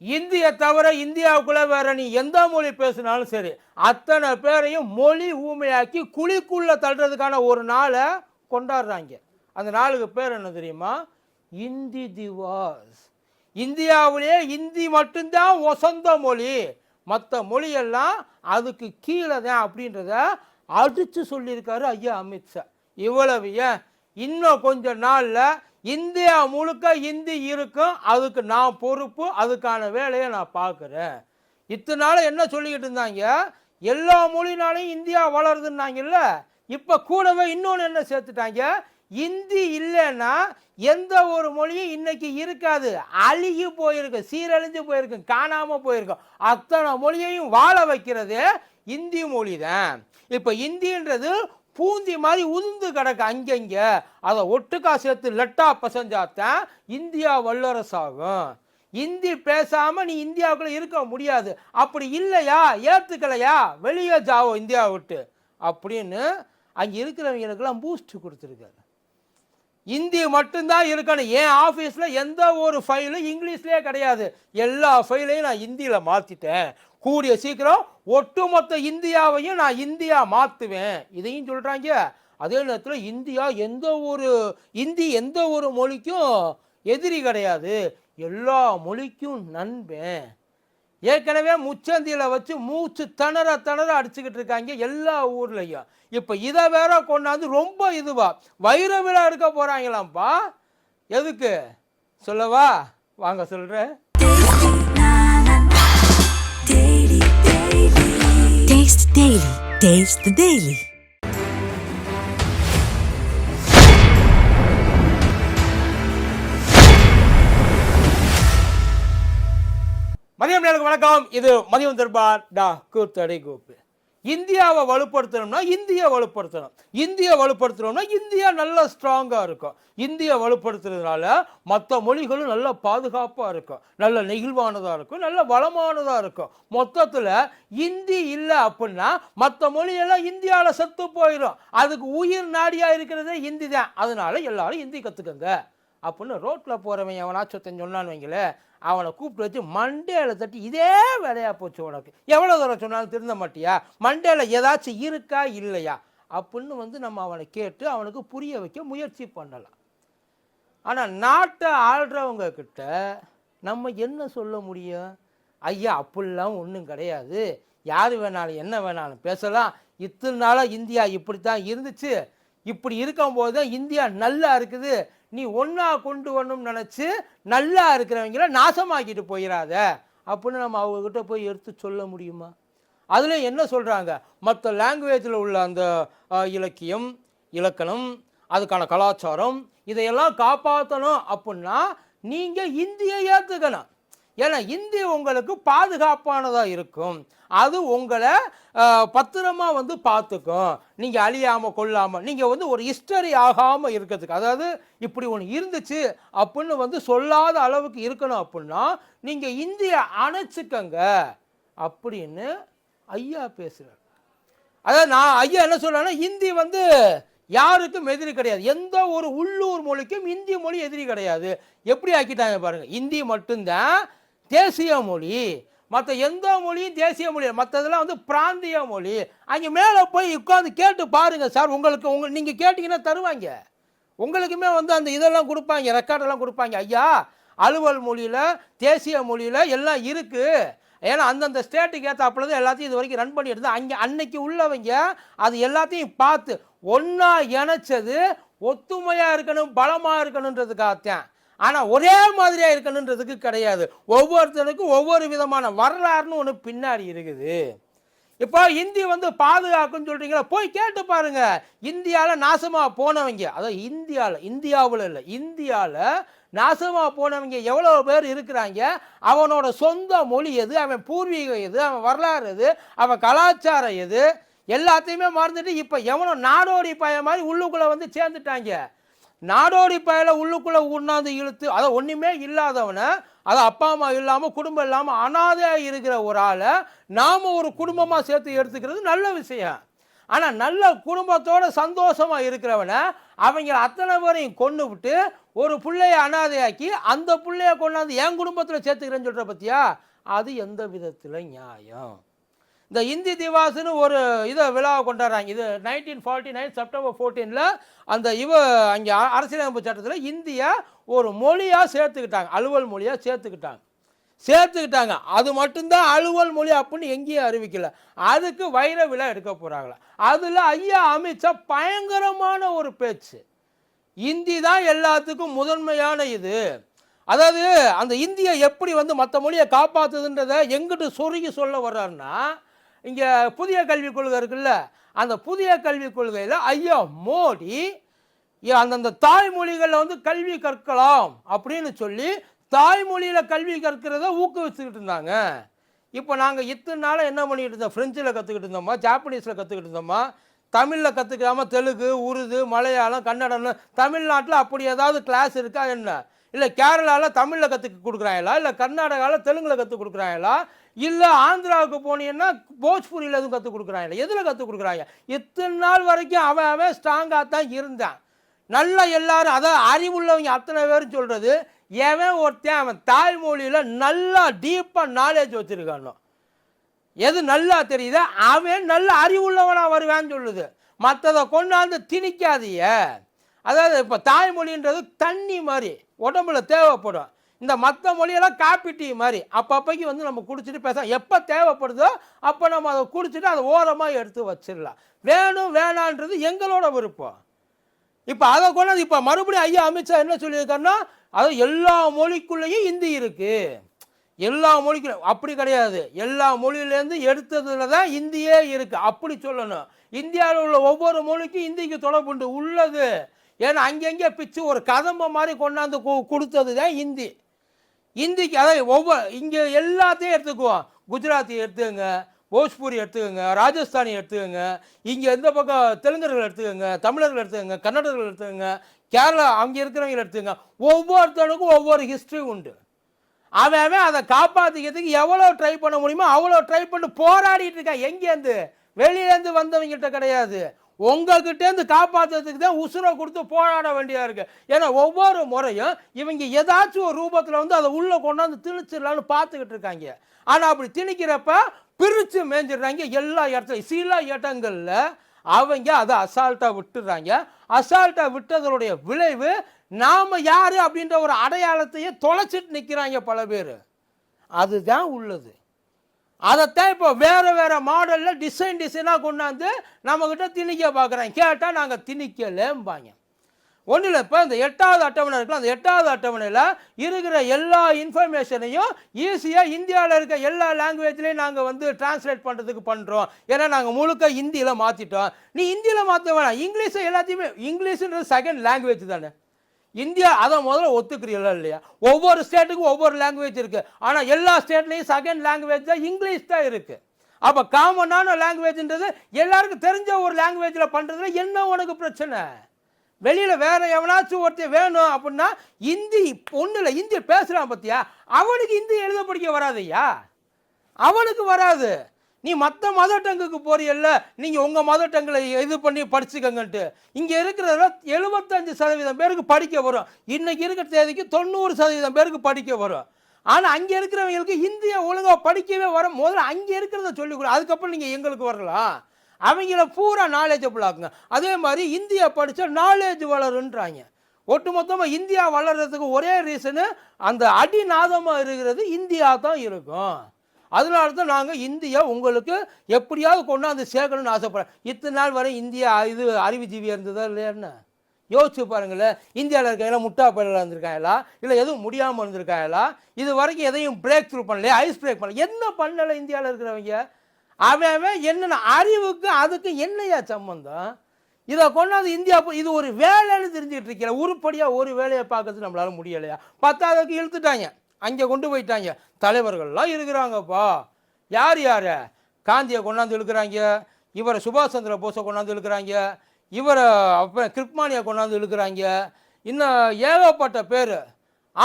இந்திய தவிர இந்தியாவுக்குள்ள வேற நீ எந்த மொழி பேசினாலும் சரி அத்தனை பேரையும் மொழி ஊமையாக்கி குழிக்குள்ள தள்ளுறதுக்கான ஒரு நாளை கொண்டாடுறாங்க. அந்த நாளுக்கு பேர் என்ன தெரியுமா? இந்தி திவாஸ். இந்தியாவிலே இந்தி மட்டும்தான் ஒசந்த மொழி. மற்ற மொழியெல்லாம் அதுக்கு கீழே தான் அப்படின்றத அடித்து சொல்லியிருக்காரு ஐயா அமித்ஷா. இவ்வளவு ஏன்? இன்னும் கொஞ்ச நாளில் இந்தியா முழுக்க இந்தி இருக்கும். அதுக்கு நான் பொறுப்பு அதுக்கான வேலையை நான் பார்க்குறேன். இத்தனை நாள் என்ன சொல்லிக்கிட்டு இருந்தாங்க? எல்லா மொழினாலையும் இந்தியா வளருதுன்னாங்கல்ல? இப்போ கூடவே இன்னொன்று என்ன சேர்த்துட்டாங்க? இந்தி இல்லைன்னா எந்த ஒரு மொழியும் இன்னைக்கு இருக்காது. அழுகி போயிருக்கு சீரழிஞ்சு போயிருக்கு காணாமல் போயிருக்கும் அத்தனை மொழியையும் வாழ வைக்கிறது இந்தி மொழி தான் இப்போ இந்தின்றது பூந்தி மாதிரி உதிர்ந்து கிடக்கு அங்கங்க அதை ஒட்டுக்கா சேர்த்து லெட்டா பசஞ்சாத்தான் இந்தியா வல்லரசாகும். இந்தி பேசாம நீ இந்தியாவுக்குள்ள இருக்க முடியாது. அப்படி இல்லையா? ஏத்துக்கலையா? வெளியே ஜாவோ இந்தியா விட்டு. அப்படின்னு அங்க இருக்கிறவங்களுக்கெல்லாம் பூஸ்ட் கொடுத்துருக்காரு. இந்தி மட்டும்தான் இருக்கணும். என் ஆஃபீஸில் எந்த ஒரு ஃபைலும் இங்கிலீஷ்லேயே கிடையாது. எல்லா ஃபைலையும் நான் இந்தியில் மாற்றிட்டேன் கூடிய சீக்கிரம் ஒட்டுமொத்த இந்தியாவையும் நான் இந்தியா மாற்றுவேன் இதையும் சொல்கிறாங்க அதே நேரத்தில் இந்தியா எந்த ஒரு இந்தி எந்த ஒரு மொழிக்கும் எதிரி கிடையாது. எல்லா மொழிக்கும் நண்பன். ஏற்கனவே முச்சந்தியில் வச்சு மூச்சு திணற திணற அடிச்சுக்கிட்டு இருக்காங்க எல்லா ஊர்லேயும். இப்போ இதை வேற கொண்டாந்து ரொம்ப இதுவா வைர விழா எடுக்க போகிறாங்களாம்ப்பா எதுக்கு? சொல்லவா? வாங்க சொல்கிறேன் Taste the Daily. Taste the Daily. மதியம் நேருக்கு வணக்கம் இது மதியம் தர்பார் டா கூத்தடை கோப்பு இந்தியாவை வலுப்படுத்தணும்னா இந்தியை வலுப்படுத்தணும். இந்தியை வலுப்படுத்தணும்னா இந்தியா நல்ல ஸ்ட்ராங்காக இருக்கும். இந்தியை வலுப்படுத்துறதுனால மற்ற மொழிகளும் நல்ல பாதுகாப்பாக இருக்கும். நல்ல நெகிழ்வானதாக இருக்கும். நல்ல வளமானதாக இருக்கும். மொத்தத்தில் இந்தி இல்லை அப்படின்னா மற்ற மொழியெல்லாம் இந்தியாவில் செத்து போயிடும் அதுக்கு உயிர் நாடியாக இருக்கிறதே இந்தி தான். அதனால் எல்லாரும் இந்தி கற்றுக்கங்க அப்படின்னு ரோட்டில் போகிறவன் எவனாச்சும் சொன்னான்னு வைங்களேன். அவனை கூப்பிட்டு வச்சு மண்டேல தட்டி இதே வேலையாக போச்சு உனக்கு? எவ்வளோ தூரம் சொன்னாலும் திருந்த மாட்டியா? மண்டேல ஏதாச்சும் இருக்கா இல்லையா? அப்படின்னு வந்து நம்ம அவனை கேட்டு அவனுக்கு புரிய வைக்க முயற்சி பண்ணலாம். ஆனால் நாட்டை ஆள்றவங்க கிட்ட நம்ம என்ன சொல்ல முடியும்? ஐயா அப்படிலாம் ஒன்றும் கிடையாது. யார் வேணாலும் என்ன வேணாலும் பேசலாம். இத்தனை நாளாக இந்தியா இப்படி தான் இருந்துச்சு. இப்படி இருக்கும்போது தான் இந்தியா நல்லா இருக்குது. நீ ஒன்றா கொண்டு வரணும்னு நினச்சி நல்லா இருக்கிறவங்கள நாசமாக்கிட்டு போயிடாத அப்படின்னு நம்ம அவங்கக்கிட்ட போய் எடுத்து சொல்ல முடியுமா? அதில் என்ன சொல்கிறாங்க மற்ற லாங்குவேஜில் உள்ள அந்த இலக்கியம் இலக்கணம் அதுக்கான கலாச்சாரம் இதையெல்லாம் காப்பாற்றணும் அப்படின்னா நீங்கள் இந்தியை ஏற்றுக்கணும் ஏன்னா இந்தி உங்களுக்கு பாதுகாப்பானதாக இருக்கும். அது உங்களை பத்திரமா வந்து பார்த்துக்கும் நீங்கள் அழியாமல் கொள்ளாமல் நீங்கள் வந்து ஒரு ஹிஸ்டரி ஆகாமல் இருக்கிறதுக்கு. அதாவது இப்படி ஒன்று இருந்துச்சு அப்படின்னு வந்து சொல்லாத அளவுக்கு இருக்கணும் அப்படின்னா நீங்கள் இந்தியை அணைச்சிக்கங்க அப்படின்னு ஐயா பேசுகிறார் அதாவது நான் ஐயா என்ன சொல்கிறேன்னா இந்தி வந்து யாருக்கும் எதிரி கிடையாது. எந்த ஒரு உள்ளூர் மொழிக்கும் இந்தி மொழி எதிரி கிடையாது. எப்படி ஆக்கிட்டாங்க பாருங்கள் இந்தி மட்டும்தான் தேசிய மொழி. மற்ற எந்த மொழியும் தேசிய மொழி மற்றதெல்லாம் வந்து பிராந்திய மொழி. அங்கே மேலே போய் உட்காந்து கேட்டு பாருங்கள் சார். உங்களுக்கு உங்கள் நீங்கள் கேட்டிங்கன்னா தருவாங்க. உங்களுக்குமே வந்து அந்த இதெல்லாம் கொடுப்பாங்க. ரெக்கார்டெல்லாம் கொடுப்பாங்க. ஐயா அலுவல் மொழியில் தேசிய மொழியில் எல்லாம் இருக்குது ஏன்னா அந்தந்த ஸ்டேட்டுக்கு ஏற்றாப்புல தான் எல்லாத்தையும் இது வரைக்கும் ரன் பண்ணிட்டு இருந்தா அங்கே அன்னைக்கு உள்ளவங்க அது எல்லாத்தையும் பார்த்து ஒன்றா இணைச்சது ஒத்துமையாக இருக்கணும் பலமாக இருக்கணுன்றதுக்காகத்தான் ஆனால் ஒரே மாதிரியாக இருக்கணுன்றதுக்கு கிடையாது. ஒவ்வொருத்தனுக்கும் ஒவ்வொரு விதமான வரலாறுன்னு ஒன்று பின்னாடி இருக்குது. இப்போ இந்தி வந்து பாதுகாக்குன்னு சொல்கிறீங்களா போய் கேட்டு பாருங்கள் இந்தியாவில் நாசமாக போனவங்க அதாவது இந்தியாவில் இந்தியாவில் இல்லை இந்தியாவில் நாசமாக போனவங்க எவ்வளோ பேர் இருக்கிறாங்க? அவனோட சொந்த மொழி எது? அவன் பூர்வீகம் எது? அவன் வரலாறு எது? அவன் கலாச்சாரம் எது? எல்லாத்தையுமே மறந்துட்டு இப்போ எவனோ நாடோடி பையன் மாதிரி உள்ளுக்குள்ளே வந்து சேர்ந்துட்டாங்க. நாடோடி பயல உள்ளுக்குள்ளே உண்ணாந்து இழுத்து அதை ஒன்றுமே இல்லாதவனை அது அப்பா அம்மா இல்லாமல் குடும்பம் இல்லாமல் அனாதையாக இருக்கிற ஒரு ஆளை நாம் ஒரு குடும்பமாக சேர்த்து எடுத்துக்கிறது நல்ல விஷயம். ஆனால் நல்ல குடும்பத்தோட சந்தோஷமாக இருக்கிறவனை அவங்க அத்தனை பேரையும் கொண்டு விட்டு ஒரு பிள்ளைய அனாதையாக்கி அந்த பிள்ளைய கொண்டாந்து என் குடும்பத்தில் சேர்த்துக்கிறேன்னு சொல்கிற பத்தியா? அது எந்த விதத்தில் நியாயம்? இந்த இந்தி திவாஸ்னு ஒரு இதை விழாவை கொண்டாடுறாங்க. இது நைன்டீன் ஃபார்ட்டி நைன் செப்டம்பர் ஃபோர்டீனில் அந்த இவ அங்கே அரசியலமைப்பு சட்டத்தில் இந்தியா ஒரு மொழியாக சேர்த்துக்கிட்டாங்க. அலுவல் மொழியாக சேர்த்துக்கிட்டாங்க. சேர்த்துக்கிட்டாங்க. அது மட்டும்தான் அலுவல் மொழி அப்படின்னு எங்கேயும் அறிவிக்கல. அதுக்கு வைர விழா எடுக்க போகிறாங்களா அதில் ஐயா அமித்ஷா பயங்கரமான ஒரு பேச்சு. இந்தி தான் எல்லாத்துக்கும் முதன்மையான இது. அதாவது அந்த இந்தியை எப்படி வந்து மற்ற மொழியை காப்பாற்றுதுன்றதை எங்கிட்டு சொருகி சொல்ல வர்றாருன்னா இங்கே புதிய கல்விக் கொள்கை இருக்குல்ல அந்த புதிய கல்விக் கொள்கையில் ஐயா மோடி அந்தந்த தாய்மொழிகளில் வந்து கல்வி கற்கலாம் அப்படின்னு சொல்லி தாய்மொழியில் கல்வி கற்கிறத ஊக்குவிச்சுக்கிட்டு இருந்தாங்க. இப்போ நாங்கள் இத்தனை நாளாக என்ன பண்ணிக்கிட்டு இருந்தோம்? ஃப்ரெஞ்சில் கற்றுக்கிட்டு இருந்தோமா? ஜாப்பனீஸில் கற்றுக்கிட்டு இருந்தோமா? தமிழில் கற்றுக்காம தெலுங்கு உருது மலையாளம் கன்னடம்னு தமிழ்நாட்டில் அப்படி ஏதாவது கிளாஸ் இருக்கா? என்ன? இல்லை கேரளாவில் தமிழில் கற்றுக்க கொடுக்குறாங்களா இல்லை கர்நாடகாவில் தெலுங்கில் கற்றுக் கொடுக்குறாங்களா இல்லை ஆந்திராவுக்கு போனீங்கன்னா போஜ்பூரியில் எதுவும் கற்றுக் கொடுக்குறாங்களா எதில் கற்றுக் கொடுக்குறாங்க இத்தனை நாள் வரைக்கும் அவன் அவன் ஸ்ட்ராங்காக தான் இருந்தான். நல்லா எல்லாரும் அதான் அறிவுள்ளவங்க அத்தனை பேரும் சொல்கிறது எவன் ஒருத்தன் அவன் தாய்மொழியில் நல்லா டீப்பாக நாலேஜ் வச்சுருக்கானோ? எது நல்லா தெரியுதோ? அவன் நல்ல அறிவுள்ளவனாக வருவான்னு சொல்லுது. மற்றதை கொண்டாந்து திணிக்காதீய அதாவது இப்போ தாய்மொழின்றது தண்ணி மாதிரி. உடம்புல தேவைப்படும். இந்த மற்ற மொழியெல்லாம் காப்பி டீ மாதிரி. அப்பப்போக்கு வந்து நம்ம குடிச்சிட்டு பேச எப்போ தேவைப்படுதோ அப்போ நம்ம அதை குடிச்சிட்டு அதை ஓரமாக எடுத்து வச்சிடலாம். வேணும் வேணான்றது எங்களோட விருப்பம். இப்போ அதை கொண்டாந்து இப்போ மறுபடியும் ஐயா அமித்ஷா என்ன சொல்லியிருக்காருன்னா அது எல்லா மொழிக்குள்ளேயும் ஹிந்தி இருக்குது எல்லா மொழிக்கும் அப்படி கிடையாது. எல்லா மொழியிலேருந்து எடுத்ததுல தான் இந்தியே இருக்குது அப்படி சொல்லணும். இந்தியாவில் உள்ள ஒவ்வொரு மொழிக்கும் இந்திக்கு தொடர்புண்டு உள்ளது. ஏன்னா அங்கங்கே பிச்சு ஒரு கதம்ப மாதிரி கொண்டாந்து கு- கொடுத்தது தான் ஹிந்தி ஹிந்திக்கு அதாவது ஒவ்வொரு இங்கே எல்லாத்தையும் எடுத்துக்குவோம் குஜராத்தி எடுத்துக்கோங்க போஜ்பூரி எடுத்துக்கோங்க ராஜஸ்தானி எடுத்துக்கோங்க இங்கே எந்த பக்கம் தெலுங்கர்கள் எடுத்துக்கோங்க தமிழர்கள் எடுத்துக்கோங்க கன்னடர்கள் எடுத்துக்கோங்க கேரளா அங்கே இருக்கிறவங்க எடுத்துக்கோங்க. ஒவ்வொருத்தனுக்கும் ஒவ்வொரு ஹிஸ்ட்ரி உண்டு. அவன் அவன் அதை காப்பாற்றிக்கிறதுக்கு எவ்வளோ ட்ரை பண்ண முடியுமோ அவ்வளோ ட்ரை பண்ணி போராடிட்டு இருக்கான். எங்கேருந்து வெளியிலேருந்து வந்தவங்ககிட்ட கிடையாது. உங்ககிட்டேருந்து காப்பாற்றுறதுக்கு தான் உசுரை கொடுத்து போராட வேண்டியதாக இருக்குது ஏன்னா ஒவ்வொரு முறையும் இவங்க ஏதாச்சும் ஒரு ரூபத்தில் வந்து அதை உள்ளே கொண்டாந்து திணிச்சிடலான்னு பார்த்துக்கிட்டு இருக்காங்க. ஆனால் அப்படி திணிக்கிறப்ப பிரித்து மேஞ்சிடுறாங்க எல்லா இடத்துலையும். சில இடங்களில் அவங்க அதை அசால்ட்டாக விட்டுடுறாங்க. அசால்ட்டாக விட்டதனுடைய விளைவு நாம் யார் அப்படின்ற ஒரு அடையாளத்தையே தொலைச்சிட்டு நிற்கிறாங்க பல பேர். அதுதான் உள்ளது. அதைத்தான் இப்போ வேறு வேறு மாடலில் டிசைன் டிசைனாக கொண்டாந்து நம்மக்கிட்ட திணிக்க பார்க்குறாங்க. கேட்டால் நாங்கள் திணிக்கலேம்பாங்க. ஒன்றும் இல்லை இப்போ இந்த எட்டாவது அட்டவணை இருக்குல்ல அந்த எட்டாவது அட்டவணையில் இருக்கிற எல்லா இன்ஃபர்மேஷனையும் ஈஸியாக இந்தியாவில் இருக்க எல்லா லாங்குவேஜ்லேயும் நாங்கள் வந்து டிரான்ஸ்லேட் பண்ணுறதுக்கு பண்ணுறோம் ஏன்னா நாங்கள் முழுக்க ஹிந்தியில் மாற்றிட்டோம் நீ ஹிந்தியில் மாற்ற வேணாம். இங்கிலீஷை எல்லாத்தையுமே இங்கிலீஷுன்றது செகண்ட் லாங்குவேஜ் தானே. இந்தியா அதை முதல்ல ஒத்துக்கிறீங்களா இல்லையா? ஒவ்வொரு ஸ்டேட்டுக்கும் ஒவ்வொரு லாங்குவேஜ் இருக்குது ஆனால் எல்லா ஸ்டேட்லேயும் செகண்ட் லாங்குவேஜ் தான் இங்கிலீஷ் தான் இருக்குது அப்போ காமனான லாங்குவேஜ்ன்றது எல்லாருக்கும் தெரிஞ்ச ஒரு லாங்குவேஜில் பண்ணுறதுல என்ன உனக்கு பிரச்சனை? வெளியில் வேறு எவனாச்சும் ஒருத்தர் வேணும் அப்படின்னா ஹிந்தி ஒன்றும் இல்லை ஹிந்தி பேசுகிறான் பார்த்தியா அவனுக்கு ஹிந்தி எழுத படிக்க வராதையா அவனுக்கு வராது. நீ மற்ற மதர் டங்குக்கு போறியல்ல நீங்கள் உங்கள் மதர் டங்கில் இது பண்ணி படிச்சுக்கங்கன்ட்டு. இங்கே இருக்கிறதுல எழுபத்தஞ்சு சதவீதம் பேருக்கு படிக்க வரும். இன்னைக்கு இருக்கிற தேதிக்கு தொண்ணூறு சதவீதம் பேருக்கு படிக்க வரும். ஆனால் அங்கே இருக்கிறவங்களுக்கு இந்திய ஒழுங்காக படிக்கவே வர முதல்ல அங்கே இருக்கிறத சொல்லிக் கொடு. அதுக்கப்புறம் நீங்கள் எங்களுக்கு வரலாம். அவங்கள பூரா நாலேஜபிள் ஆக்குங்க. அதே மாதிரி இந்தியா படித்தா நாலேஜ் வளருன்றாங்க. ஒட்டுமொத்தமாக இந்தியா வளர்கிறதுக்கு ஒரே ரீசனு அந்த அடிநாதமாக இருக்கிறது இந்தியா தான் இருக்கும். அதனால தான் நாங்கள் இந்தியா உங்களுக்கு எப்படியாவது கொண்டாந்து சேர்க்கணும்னு ஆசைப்படுறேன் இத்தனை நாள் வரை இந்தியா இது அறிவுஜீவியாக இருந்ததா இல்லையான்னு யோசிச்சு பாருங்களேன். இந்தியாவில் இருக்க எல்லாம் முட்டா பயிரில் இருந்திருக்காங்களா இல்லை எதுவும் முடியாமல் இருந்திருக்காங்களா இது வரைக்கும் எதையும் பிரேக் த்ரூ பண்ணலையா? ஐஸ் பிரேக் பண்ணல. என்ன பண்ணலை இந்தியாவில் இருக்கிறவங்க? அவன் அவன் என்னென்ன அறிவுக்கு அதுக்கு என்னையா சம்பந்தம்? இதை கொண்டாந்து இந்தியா இது ஒரு வேலைன்னு தெரிஞ்சுக்கிட்டு இருக்கிற உருப்படியாக ஒரு வேலையை பார்க்கறது நம்மளால முடியலையா? பத்தாவதுக்கு இழுத்துட்டாங்க. அங்கே கொண்டு போயிட்டாங்க. தலைவர்கள்லாம் இருக்கிறாங்கப்பா. யார் யார்? காந்தியை கொண்டாந்து இழுக்கிறாங்க. இவரை சுபாஷ் சந்திர போஸை கொண்டாந்து இழுக்கிறாங்க. இவரை அப்புறம் கிருப்மானியை கொண்டாந்து இழுக்கிறாங்க. இன்னும் ஏகப்பட்ட பேர்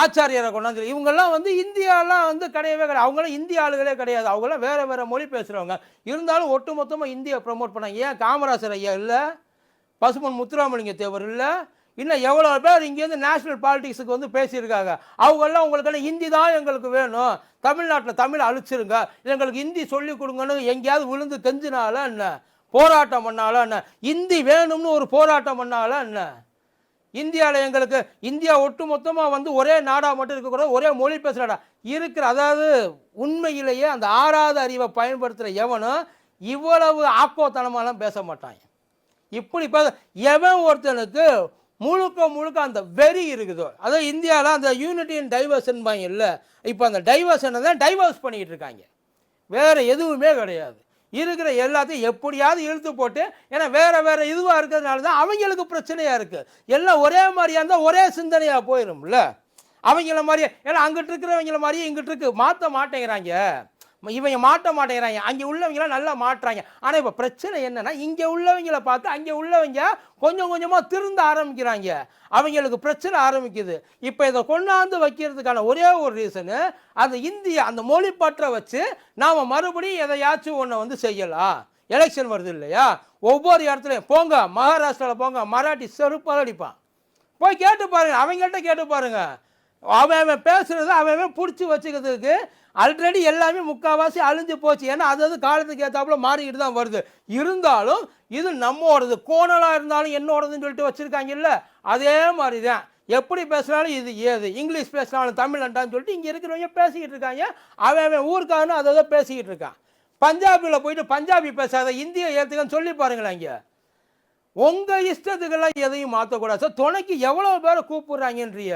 ஆச்சாரியரை கொண்டாந்து இவங்கெல்லாம் வந்து இந்தியாலாம் வந்து கிடையவே கிடையாது. அவங்களாம் இந்திய ஆளுகளே கிடையாது. அவங்களாம் வேறு வேறு மொழி பேசுகிறவங்க இருந்தாலும் ஒட்டுமொத்தமாக இந்தியை ப்ரமோட் பண்ணாங்க. ஏன் காமராசர் ஐயா இல்லை? பசுமன் முத்துராமலிங்க தேவர் இல்லை? இன்னும் எவ்வளோ பேர் இங்கேருந்து நேஷனல் பாலிடிக்ஸுக்கு வந்து பேசியிருக்காங்க. அவங்கெல்லாம் உங்களுக்கு ஹிந்தி தான் எங்களுக்கு வேணும். தமிழ்நாட்டில் தமிழை அழிச்சிருங்க. எங்களுக்கு ஹிந்தி சொல்லி கொடுங்கன்னு எங்கேயாவது விழுந்து தெரிஞ்சினால என்ன? போராட்டம் பண்ணாலும் என்ன? இந்தி வேணும்னு ஒரு போராட்டம் பண்ணாலும் என்ன? இந்தியாவில் எங்களுக்கு இந்தியா ஒட்டு மொத்தமாக வந்து ஒரே நாடாக மட்டும் இருக்கக்கூடாது ஒரே மொழி பேசுகிறாடா இருக்கிற அதாவது உண்மையிலேயே அந்த ஆறாவது அறிவை பயன்படுத்துகிற எவனும் இவ்வளவு ஆக்கோத்தனமாலாம் பேச மாட்டாங்க இப்படி பேச எவன் ஒருத்தனுக்கு முழுக்க முழுக்க அந்த வெறி இருக்குதோ. அதாவது இந்தியாவில் அந்த யூனிட்டி அண்ட் டைவர்ஷன் இல்லை? இப்போ அந்த டைவர்ஷனை தான் டைவர்ஸ் பண்ணிக்கிட்டு இருக்காங்க. வேறு எதுவுமே கிடையாது. இருக்கிற எல்லாத்தையும் எப்படியாவது இழுத்து போட்டு ஏன்னா வேறு வேறு இதுவாக இருக்கிறதுனால தான் அவங்களுக்கு பிரச்சனையாக இருக்குது எல்லாம் ஒரே மாதிரியா இருந்தால் ஒரே சிந்தனையாக போயிடும்ல அவங்கள மாதிரியே ஏன்னா அங்கிட்டு இருக்கிறவங்கள மாதிரியே இங்கிட்டு இருக்கு. மாற்ற மாட்டேங்கிறாங்க. இவங்க மாட்ட மாட்டேங்கிறாங்க. அங்கே உள்ளவங்களாம் நல்லா மாட்டுறாங்க. ஆனால் இப்போ பிரச்சனை என்னென்னா இங்கே உள்ளவங்கள பார்த்து அங்கே உள்ளவங்க கொஞ்சம் கொஞ்சமாக திருந்த ஆரம்பிக்கிறாங்க. அவங்களுக்கு பிரச்சனை ஆரம்பிக்குது. இப்போ இதை கொண்டாந்து வைக்கிறதுக்கான ஒரே ஒரு ரீசனு அந்த இந்திய அந்த மொழி வச்சு நாம் மறுபடியும் எதையாச்சும் ஒன்றை வந்து செய்யலாம். எலெக்ஷன் வருது இல்லையா? ஒவ்வொரு இடத்துலையும் போங்க மகாராஷ்டிராவில் போங்க மராட்டி செருப்பால் அடிப்பான். போய் கேட்டு பாருங்கள் அவங்கள்ட்ட கேட்டு பாருங்கள் அவன் அவன் பேசுறது அவன் அவன் பிடிச்சி வச்சுக்கிறதுக்கு ஆல்ரெடி எல்லாமே முக்கால்வாசி அழிஞ்சு போச்சு. ஏன்னா அது அது காலத்துக்கு ஏற்றாப்புல மாறிக்கிட்டு தான் வருது. இருந்தாலும் இது நம்மோடது. கோணலாக இருந்தாலும் என்னோடதுன்னு சொல்லிட்டு வச்சுருக்காங்கல்ல? அதே மாதிரி தான் எப்படி பேசினாலும் இது ஏது? இங்கிலீஷ் பேசினாலும் தமிழ்ண்டான்னு சொல்லிட்டு இங்கே இருக்கிறவங்க பேசிக்கிட்டு இருக்காங்க. அவன் அவன் ஊருக்காரனு அதை அதை பேசிக்கிட்டு இருக்கான். பஞ்சாபில் போயிட்டு பஞ்சாபி பேசாத இந்திய ஏற்றுக்கன்னு சொல்லி பாருங்களேன் இங்கே. உங்கள் இஷ்டத்துக்கெல்லாம் எதையும் மாற்றக்கூடாது சார் துணைக்கு எவ்வளோ பேரை கூப்பிட்றாங்கன்றிய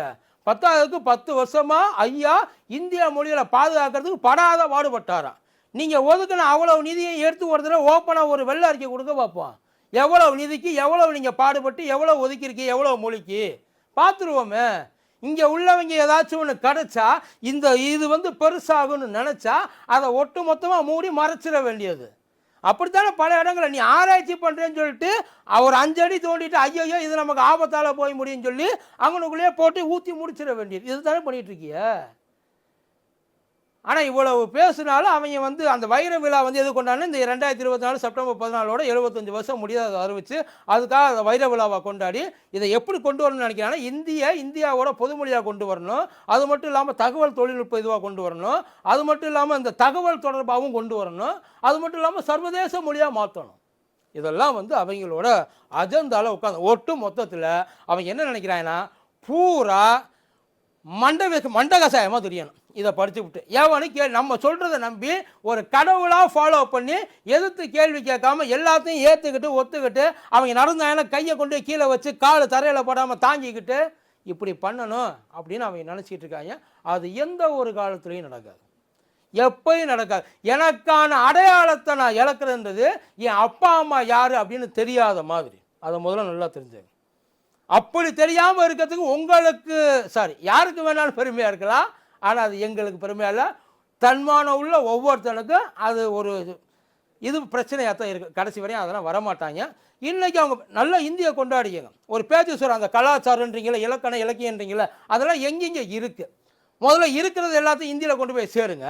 பத்தாவதுக்கு பத்து வருஷமாக ஐயா இந்திய மொழிகளை பாதுகாக்கிறதுக்கு படாத பாடுபட்டாராம் நீங்கள் ஒதுக்கின அவ்வளவு நிதியை எடுத்து ஒரு தடவை ஓப்பனாக ஒரு வெள்ளை அறிக்கை கொடுக்க பார்ப்போம் எவ்வளவு நிதிக்கு எவ்வளவு நீங்கள் பாடுபட்டு எவ்வளோ ஒதுக்கியிருக்கு எவ்வளோ மொழிக்கு? பார்த்துருவோமே இங்கே உள்ளவங்க ஏதாச்சும் ஒன்று கிடைச்சா இந்த இது வந்து பெருசாகும்னு நினச்சா அதை ஒட்டு மொத்தமாக மூடி மறைச்சிட வேண்டியது. அப்படித்தானே பல இடங்களை நீ ஆராய்ச்சி பண்ணுறேன்னு சொல்லிட்டு அவர் அஞ்சடி தோண்டிட்டு ஐயோ இது நமக்கு ஆபத்தால் போய் முடியும்னு சொல்லி அவனுக்குள்ளேயே போட்டு ஊற்றி முடிச்சிட வேண்டியது. இதுதானே பண்ணிட்டு இருக்கிய? ஆனால் இவ்வளவு பேசுனாலும் அவங்க வந்து அந்த வைர விழா வந்து எது கொண்டாடினா இந்த ரெண்டாயிரத்தி இருபத்தி நாலு செப்டம்பர் பதினாலோட எழுபத்தஞ்சு வருஷம் முடியாத அறிவிச்சு அதுக்காக அந்த வைர விழாவை கொண்டாடி இதை எப்படி கொண்டு வரணும்னு நினைக்கிறாங்கன்னா இந்திய இந்தியாவோட பொதுமொழியாக கொண்டு வரணும். அது மட்டும் இல்லாமல் தகவல் தொழில்நுட்ப இதுவாக கொண்டு வரணும். அது மட்டும் இல்லாமல் இந்த தகவல் தொடர்பாகவும் கொண்டு வரணும். அது மட்டும் இல்லாமல் சர்வதேச மொழியாக மாற்றணும் இதெல்லாம் வந்து அவங்களோட அஜந்தால உட்காந்து ஒட்டு மொத்தத்தில் அவங்க என்ன நினைக்கிறாங்கன்னா பூரா மண்ட மண்ட கசாயமாக தெரியணும். இதை படிச்சு விட்டு. எவனு கே நம்ம சொல்கிறத நம்பி ஒரு கடவுளாக ஃபாலோ பண்ணி எதிர்த்து கேள்வி கேட்காம எல்லாத்தையும் ஏற்றுக்கிட்டு ஒத்துக்கிட்டு அவங்க நடந்தாங்கன்னா கையை கொண்டு கீழே வச்சு கால் தரையில் போடாமல் தாங்கிக்கிட்டு இப்படி பண்ணணும் அப்படின்னு அவங்க நினச்சிட்டு இருக்காங்க. அது எந்த ஒரு காலத்துலேயும் நடக்காது. எப்பயும் நடக்காது. எனக்கான அடையாளத்தை நான் இழக்கிறதுன்றது என் அப்பா அம்மா யார் அப்படின்னு தெரியாத மாதிரி. அதை முதல்ல நல்லா தெரிஞ்சுங்க அப்படி தெரியாமல் இருக்கிறதுக்கு உங்களுக்கு சாரி யாருக்கு வேணாலும் பெருமையாக இருக்கலாம். ஆனால் அது எங்களுக்கு பெருமையாக இல்லை. தன்மானம் உள்ள ஒவ்வொருத்தனுக்கும் அது ஒரு இது. பிரச்சனையாக தான் இருக்குது கடைசி வரையும் அதெல்லாம் வரமாட்டாங்க. இன்றைக்கி அவங்க நல்ல இந்தியை கொண்டாடிங்க ஒரு பேச்சு சொல்கிற அந்த கலாச்சாரன்றீங்களா இலக்கணம் இலக்கியன்றீங்களா அதெல்லாம் எங்கெங்கே இருக்குது முதல்ல இருக்கிறது எல்லாத்தையும் இந்தியில் கொண்டு போய் சேருங்க.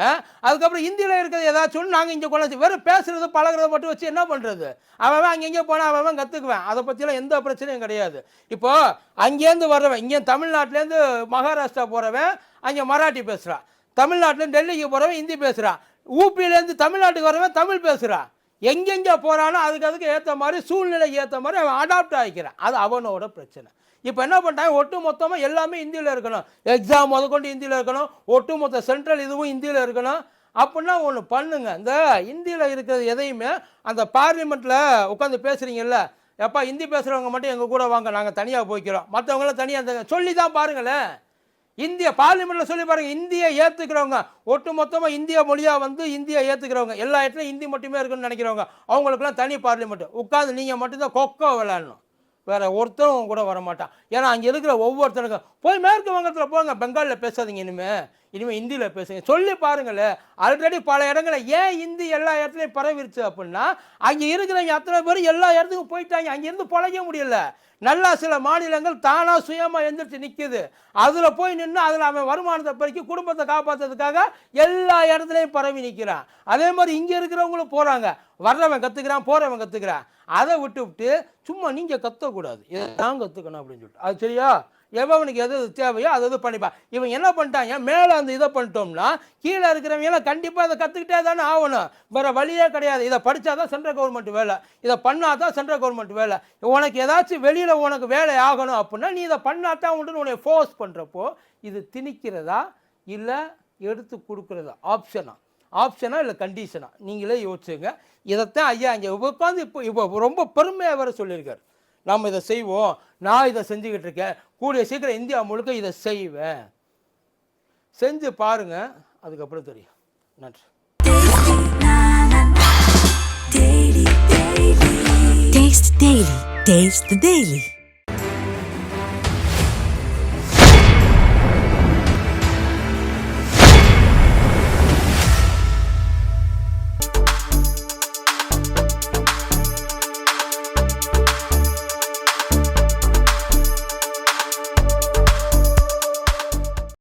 அதுக்கப்புறம் இந்தியில் இருக்கிறது ஏதாச்சும் ஒன்று நாங்கள் இங்கே கொண்டு வெறும் பேசுறது பழகிறத மட்டும் வச்சு என்ன பண்ணுறது அவன் அங்கங்கே போனால் அவன் கற்றுக்குவேன் அதை பற்றிலாம் எந்த பிரச்சனையும் கிடையாது. இப்போது அங்கேருந்து வர்றவன் இங்கே தமிழ்நாட்டிலேருந்து மகாராஷ்டிரா போகிறவன் அங்கே மராட்டி பேசுகிறான் தமிழ்நாட்டிலேருந்து டெல்லிக்கு போகிறவன் ஹிந்தி பேசுகிறான் ஊபியிலேருந்து தமிழ்நாட்டுக்கு வரவன் தமிழ் பேசுகிறான் எங்கெங்கே போகிறானோ அதுக்கு அதுக்கு ஏற்ற மாதிரி சூழ்நிலைக்கு ஏற்ற மாதிரி அவன் அடாப்ட் ஆகிக்கிறான். அது அவனோட பிரச்சனை. இப்போ என்ன பண்ணிட்டாங்க? ஒட்டு மொத்தமாக எல்லாமே இந்தியில் இருக்கணும். எக்ஸாம் முதற்கொண்டு இந்தியில் இருக்கணும். ஒட்டு மொத்த சென்ட்ரல் இதுவும் இந்தியில் இருக்கணும். அப்படின்னா ஒன்று பண்ணுங்க. இந்த இந்தியில் இருக்கிறது எதையுமே அந்த பார்லிமெண்ட்டில் உட்காந்து பேசுகிறீங்கல்ல எப்பா ஹிந்தி பேசுகிறவங்க மட்டும் எங்கள் கூட வாங்க நாங்கள் தனியாக போய்க்கிறோம். மற்றவங்களாம் தனியாக சொல்லி தான் பாருங்களேன். இந்திய பார்லிமெண்ட்டில் சொல்லி பாருங்கள் இந்தியை ஏற்றுக்கிறவங்க ஒட்டு மொத்தமாக இந்திய மொழியாக வந்து இந்தியை ஏற்றுக்கிறவங்க எல்லா இடத்துலையும் ஹிந்தி மட்டுமே இருக்குன்னு நினைக்கிறவங்க அவங்களுக்குலாம் தனி பார்லிமெண்ட் உட்காந்து நீங்கள் மட்டும்தான் கொக்கோ விளையாடணும். வேற ஒருத்தரும் கூட வரமாட்டான். ஏன்னா அங்கே இருக்கிற ஒவ்வொருத்தனுக்கும் போய் மேற்கு வங்கத்தில் போங்க பெங்காலில் பேசாதீங்க இனிமே. இனிமேல் ஹிந்தியில் பேசுங்க. சொல்லி பாருங்களேன் ஆல்ரெடி பல இடங்களில் ஏன் ஹிந்தி எல்லா இடத்துலையும் பரவிருச்சு அப்படின்னா அங்கே இருக்கிறவங்க அத்தனை பேர் எல்லா இடத்துக்கும் போயிட்டாங்க. அங்கேருந்து பழக முடியல. நல்லா சில மாநிலங்கள் தானாக சுயமாக எந்திரிச்சு நிற்குது அதில் போய் நின்று அதில் அவன் வருமானத்தை பெருக்கி குடும்பத்தை காப்பாற்றுறதுக்காக எல்லா இடத்துலையும் பரவி நிற்கிறான் அதே மாதிரி இங்கே இருக்கிறவங்களும் போகிறாங்க வர்றவன் கற்றுக்கிறான் போகிறவன் கற்றுக்கிறான் அதை விட்டு விட்டு சும்மா நீங்கள் கற்றக்கூடாது இதை நான் கற்றுக்கணும் அப்படின்னு சொல்லிட்டு. அது சரியா? எவனுக்கு எது எது தேவையோ அது இது பண்ணிப்பா இவன் என்ன பண்ணிட்டாங்க மேலே அந்த இதை பண்ணிட்டோம்னா கீழே இருக்கிறவங்க எல்லாம் கண்டிப்பாக அதை கற்றுக்கிட்டே தானே ஆகணும். வேறு வழியே கிடையாது. இதை படித்தா தான் சென்ட்ரல் கவர்மெண்ட் வேலை. இதை பண்ணால் தான் சென்ட்ரல் கவர்மெண்ட் வேலை. உனக்கு ஏதாச்சும் வெளியில் உனக்கு வேலை ஆகணும் அப்படின்னா நீ இதை பண்ணாதான் உண்டு உன்னை ஃபோர்ஸ் பண்ணுறப்போ இது திணிக்கிறதா? இல்லை எடுத்து கொடுக்குறதா? ஆப்ஷனா ஆப்ஷனா இல்லை கண்டிஷனா நீங்களே யோசிச்சுங்க. இதைத்தான் ஐயா இங்கே உட்காந்து இப்போ இப்போ ரொம்ப பெருமையாக வேறு சொல்லியிருக்காரு. நாம் இதை செய்வோம். நான் இதை செஞ்சுக்கிட்டு இருக்கேன். கூடிய சீக்கிரம் இந்தியா முழுக்க இதை செய்வேன். செஞ்சு பாருங்க. அதுக்கப்புறம் தெரியும். நன்றி. Taste Daily. Taste the Daily.